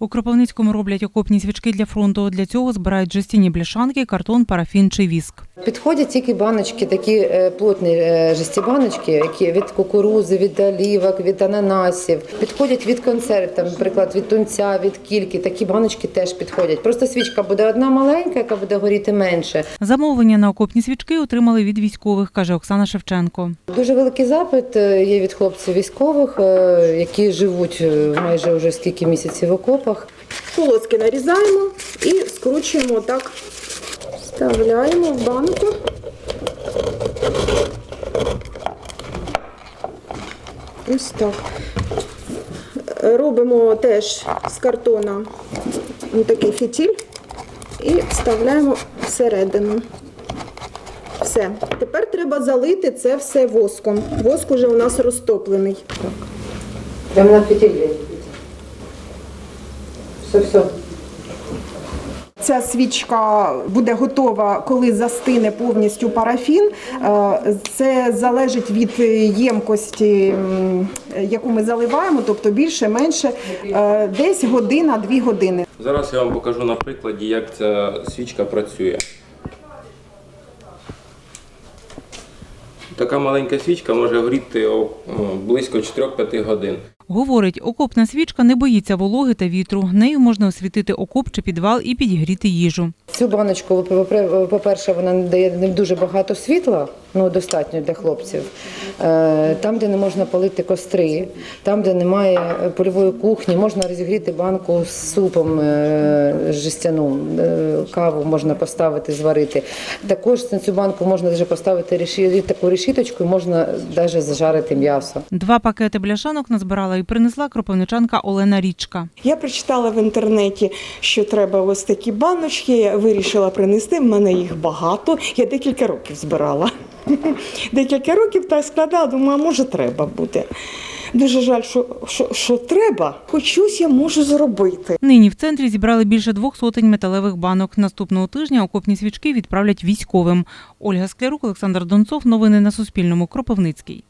У Кропивницькому роблять окопні свічки для фронту. Для цього збирають жестяні бляшанки, картон, парафін чи віск. Підходять тільки баночки, такі е, плотні е, жесті баночки, які від кукурузи, від олівок, від ананасів. Підходять від консерв, там, наприклад, від тунця, від кільки. Такі баночки теж підходять. Просто свічка буде одна маленька, яка буде горіти менше. Замовлення на окопні свічки отримали від військових, каже Оксана Шевченко. Дуже великий запит е, є від хлопців військових, які живуть майже вже скільки місяців в окопах. Полоски нарізаємо і скручуємо так, вставляємо в банку. Ось так. Робимо теж з картона такий фітіль і вставляємо всередину. Все. Тепер треба залити це все воском. Воск уже у нас розтоплений. Прямо на фітілі. Все, все. Ця свічка буде готова, коли застине повністю парафін. Е, Це залежить від ємкості, яку ми заливаємо, тобто більше, менше, е, десь година-дві години. Зараз я вам покажу на прикладі, як ця свічка працює. Така маленька свічка може горіти близько 4-5 годин. Говорить, окопна свічка не боїться вологи та вітру. Нею можна освітити окоп чи підвал і підігріти їжу. Цю баночку, по-перше, вона не дає не дуже багато світла, ну достатньо для хлопців. Е, Там, де не можна палити костри, там, де немає польової кухні, можна розігріти банку з супом е, жестяну, е, каву можна поставити, зварити. Також на цю банку можна даже поставити таку решіточку, і можна навіть зажарити м'ясо. Два пакети бляшанок назбирала і принесла кропивничанка Олена Річка. Я прочитала в інтернеті, що треба ось такі баночки. Я вирішила принести. В мене їх багато. Я декілька років збирала. Декілька років так складала, думаю, а може треба буде. Дуже жаль, що, що, що треба, хоч щось я можу зробити. Нині в центрі зібрали більше двох сотень металевих банок. Наступного тижня окопні свічки відправлять військовим. Ольга Склярук, Олександр Донцов. Новини на Суспільному. Кропивницький.